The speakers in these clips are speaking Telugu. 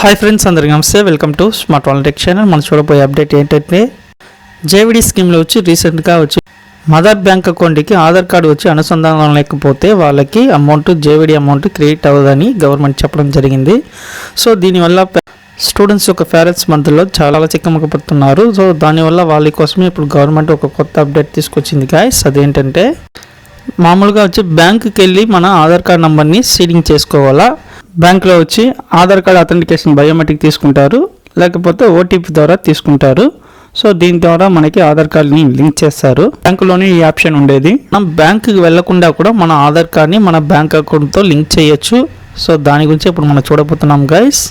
హాయ్ ఫ్రెండ్స్ అందరికీ నమస్తే. Welcome to smart wall channel మనం చూడబోయే అప్డేట్ ఏంటంటే జేవిడి స్కీమ్లో వచ్చి రీసెంట్గా వచ్చి మదర్ బ్యాంక్ అకౌంట్కి ఆధార్ కార్డు వచ్చి అనుసంధానం లేకపోతే వాళ్ళకి అమౌంట్ జేవిడి అమౌంట్ క్రెడిట్ అవ్వదని గవర్నమెంట్ చెప్పడం జరిగింది. సో దీనివల్ల స్టూడెంట్స్ యొక్క పేరెంట్స్ మంత్లో చాలా చిక్కమకపోతున్నారు సో దానివల్ల వాళ్ళ కోసమే ఇప్పుడు గవర్నమెంట్ ఒక కొత్త అప్డేట్ తీసుకొచ్చింది గాయస్ అదేంటంటే మామూలుగా వచ్చి బ్యాంకుకి వెళ్ళి మన ఆధార్ కార్డ్ నెంబర్ని సీడింగ్ చేసుకోవాలా? బ్యాంక్లో వచ్చి ఆధార్ కార్డ్ అథెంటికేషన్ బయోమెట్రిక్ తీసుకుంటారు లేకపోతే ఓటీపీ ద్వారా తీసుకుంటారు. సో దీని ద్వారా మనకి ఆధార్ కార్డ్ని లింక్ చేస్తారు. బ్యాంకులోనే ఈ ఆప్షన్ ఉండేది. మనం బ్యాంకుకి వెళ్ళకుండా కూడా మన ఆధార్ కార్డ్ని మన బ్యాంక్ అకౌంట్తో లింక్ చేయొచ్చు. సో దాని గురించి ఇప్పుడు మనం చూడబోతున్నాం గైస్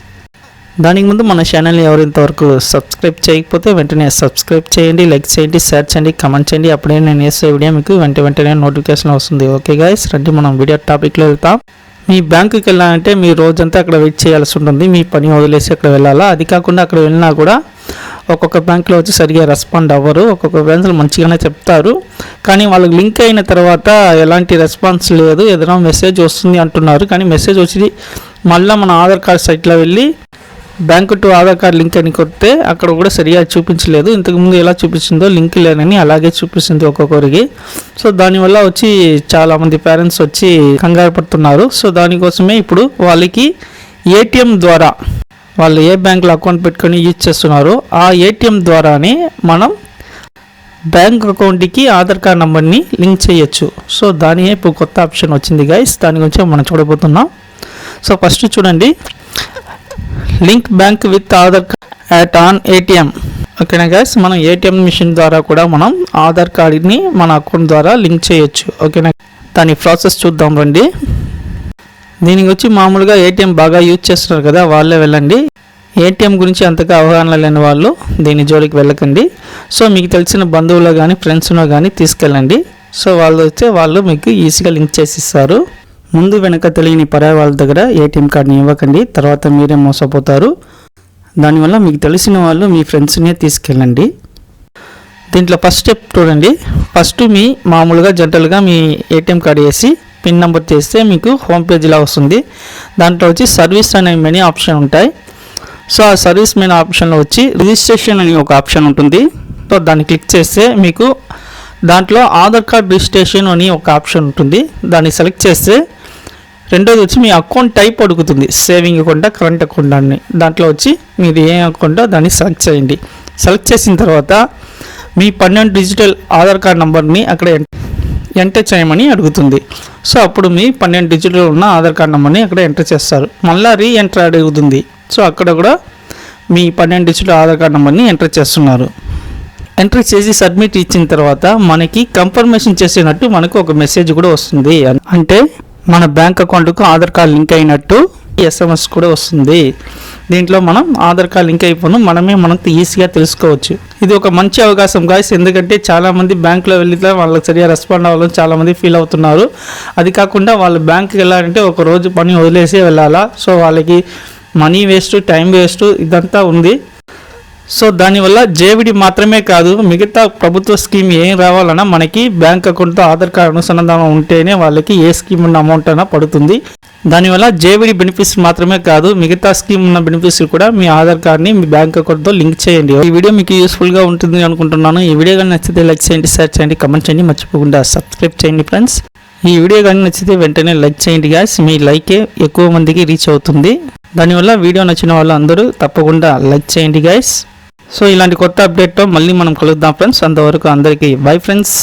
దానికి ముందు మన ఛానల్ని ఎవరు ఇంతవరకు సబ్స్క్రైబ్ చేయకపోతే వెంటనే సబ్స్క్రైబ్ చేయండి లైక్ చేయండి షేర్ చేయండి కమెంట్ చేయండి. అప్పుడే నేను వేసే వీడియో మీకు వెంట వెంటనే నోటిఫికేషన్ వస్తుంది. ఓకే గాయస్ రండి మనం వీడియో టాపిక్లో వెళ్తాం. మీ బ్యాంకుకి వెళ్ళాలంటే మీ రోజంతా అక్కడ వెయిట్ చేయాల్సి ఉంటుంది. మీ పని వదిలేసి అక్కడ వెళ్ళాలా? అది కాకుండా అక్కడ వెళ్ళినా కూడా ఒక్కొక్క బ్యాంకులో వచ్చి సరిగా రెస్పాండ్ అవ్వరు. ఒక్కొక్క బ్యాంకులు మంచిగానే చెప్తారు. కానీ వాళ్ళకి లింక్ అయిన తర్వాత ఎలాంటి రెస్పాన్స్ లేదు. ఏదైనా మెసేజ్ వస్తుంది అంటున్నారు. కానీ మెసేజ్ వచ్చి మళ్ళీ మన ఆధార్ కార్డ్ సైట్లో వెళ్ళి bank to Aadhaar card link అని కొడితే అక్కడ కూడా సరిగా చూపించలేదు. ఇంతకుముందు ఎలా చూపించిందో లింక్ లేనని అలాగే చూపిస్తుంది ఒక్కొక్కరికి. సో దానివల్ల వచ్చి చాలామంది పేరెంట్స్ వచ్చి కంగారు పడుతున్నారు. సో దానికోసమే ఇప్పుడు వాళ్ళకి ఏటీఎం ద్వారా వాళ్ళు ఏ బ్యాంకులో అకౌంట్ పెట్టుకొని యూజ్ చేస్తున్నారో. ఆ ఏటీఎం ద్వారానే మనం బ్యాంక్ అకౌంట్కి ఆధార్ కార్డ్ నెంబర్ని లింక్ చేయొచ్చు. సో దాని ఇప్పుడు కొత్త ఆప్షన్ వచ్చింది గైస్ దాని గురించి మనం చూడబోతున్నాం. సో ఫస్ట్ చూడండి. Link bank with Aadhaar at on ATM ఓకేనా గైస్ మనం ఏటీఎం మిషన్ ద్వారా కూడా మనం ఆధార్ కార్డుని మన అకౌంట్ ద్వారా లింక్ చేయొచ్చు. ఓకేనా దాని ప్రాసెస్ చూద్దాం రండి. దీనికి వచ్చి మామూలుగా ఏటీఎం బాగా యూజ్ చేస్తున్నారు కదా వాళ్ళే వెళ్ళండి. ఏటీఎం గురించి అంతగా అవగాహన లేని వాళ్ళు దీని జోలికి వెళ్ళకండి. సో మీకు తెలిసిన బంధువులు కానీ ఫ్రెండ్స్లో కానీ తీసుకెళ్ళండి. సో వాళ్ళు వచ్చే వాళ్ళు మీకు ఈజీగా లింక్ చేసి ఇస్తారు. ముందు వెనక తెలియని పరాయి దగ్గర ఏటీఎం కార్డుని ఇవ్వకండి తర్వాత మీరే మోసపోతారు. దానివల్ల మీకు తెలిసిన వాళ్ళు మీ ఫ్రెండ్స్నే తీసుకెళ్ళండి. దీంట్లో ఫస్ట్ స్టెప్ చూడండి. ఫస్ట్ మీ మామూలుగా జనరల్గా మీ ఏటీఎం కార్డు వేసి పిన్ నెంబర్ చేస్తే మీకు హోమ్ పేజీలా వస్తుంది. దాంట్లో వచ్చి సర్వీస్ అనే మెనీ ఆప్షన్ ఉంటాయి. సో ఆ సర్వీస్ మెనీ ఆప్షన్లో వచ్చి రిజిస్ట్రేషన్ అని ఒక ఆప్షన్ ఉంటుంది. సో దాన్ని క్లిక్ చేస్తే మీకు దాంట్లో ఆధార్ కార్డ్ రిజిస్ట్రేషన్ అని ఒక ఆప్షన్ ఉంటుంది. దాన్ని సెలెక్ట్ చేస్తే రెండోది వచ్చి మీ అకౌంట్ టైప్ అడుగుతుంది. సేవింగ్ అకౌంట్ కరెంట్ అకౌంట్ అని. దాంట్లో వచ్చి మీరు ఏ అకౌంటో దాన్ని సెలెక్ట్ చేయండి. సెలెక్ట్ చేసిన తర్వాత మీ పన్నెండు డిజిటల్ ఆధార్ కార్డ్ నెంబర్ని అక్కడ ఎంటర్ చేయమని అడుగుతుంది. సో అప్పుడు మీ పన్నెండు డిజిటల్ ఉన్న ఆధార్ కార్డ్ నెంబర్ని అక్కడ ఎంటర్ చేస్తారు. మళ్ళీ రీ ఎంటర్ అడుగుతుంది. సో అక్కడ కూడా మీ పన్నెండు డిజిటల్ ఆధార్ కార్డ్ నెంబర్ని ఎంటర్ చేస్తున్నారు. ఎంటర్ చేసి సబ్మిట్ ఇచ్చిన తర్వాత మనకి కన్ఫర్మేషన్ చేసినట్టు మనకు ఒక మెసేజ్ కూడా వస్తుంది. అంటే మన బ్యాంక్ అకౌంట్కు ఆధార్ కార్డ్ లింక్ అయినట్టు ఎస్ఎంఎస్ కూడా వస్తుంది. దీంట్లో మనం ఆధార్ కార్డ్ లింక్ అయిపోను మనమే మనకు ఈజీగా తెలుసుకోవచ్చు. ఇది ఒక మంచి అవకాశం గాయస్ ఎందుకంటే చాలామంది బ్యాంకులో వెళ్తే వాళ్ళకి సరిగా రెస్పాండ్ అవ్వాలని చాలామంది ఫీల్ అవుతున్నారు. అది కాకుండా వాళ్ళు బ్యాంక్కి వెళ్ళాలంటే ఒక రోజు పని వదిలేసి వెళ్ళాలా. సో వాళ్ళకి మనీ వేస్ట్ టైం వేస్ట్ ఇదంతా ఉంది. సో దానివల్ల జేవిడి మాత్రమే కాదు మిగతా ప్రభుత్వ స్కీమ్ ఏం రావాలన్నా మనకి బ్యాంక్ అకౌంట్తో ఆధార్ కార్డు అనుసంధానం ఉంటేనే వాళ్ళకి ఏ స్కీమ్ ఉన్న అమౌంట్ అయినా పడుతుంది. దానివల్ల జేవిడి బెనిఫిట్స్ మాత్రమే కాదు మిగతా స్కీమ్ ఉన్న బెనిఫిట్స్ కూడా మీ ఆధార్ కార్డ్ని మీ బ్యాంక్ అకౌంట్తో లింక్ చేయండి. ఈ వీడియో మీకు యూస్ఫుల్గా ఉంటుంది అనుకుంటున్నాను. ఈ వీడియో కానీ నచ్చితే లైక్ చేయండి షేర్ చేయండి కమెంట్ చేయండి. మర్చిపోకుండా సబ్స్క్రైబ్ చేయండి ఫ్రెండ్స్. ఈ వీడియో కానీ నచ్చితే వెంటనే లైక్ చేయండి గాస్ మీ లైకే ఎక్కువ మందికి రీచ్ అవుతుంది. దానివల్ల వీడియో నచ్చిన వాళ్ళు అందరూ తప్పకుండా లైక్ చేయండి గైస్ సో ఇలాంటి కొత్త అప్డేట్తో మళ్ళీ మనం కలుద్దాం ఫ్రెండ్స్ అంతవరకు అందరికీ బై ఫ్రెండ్స్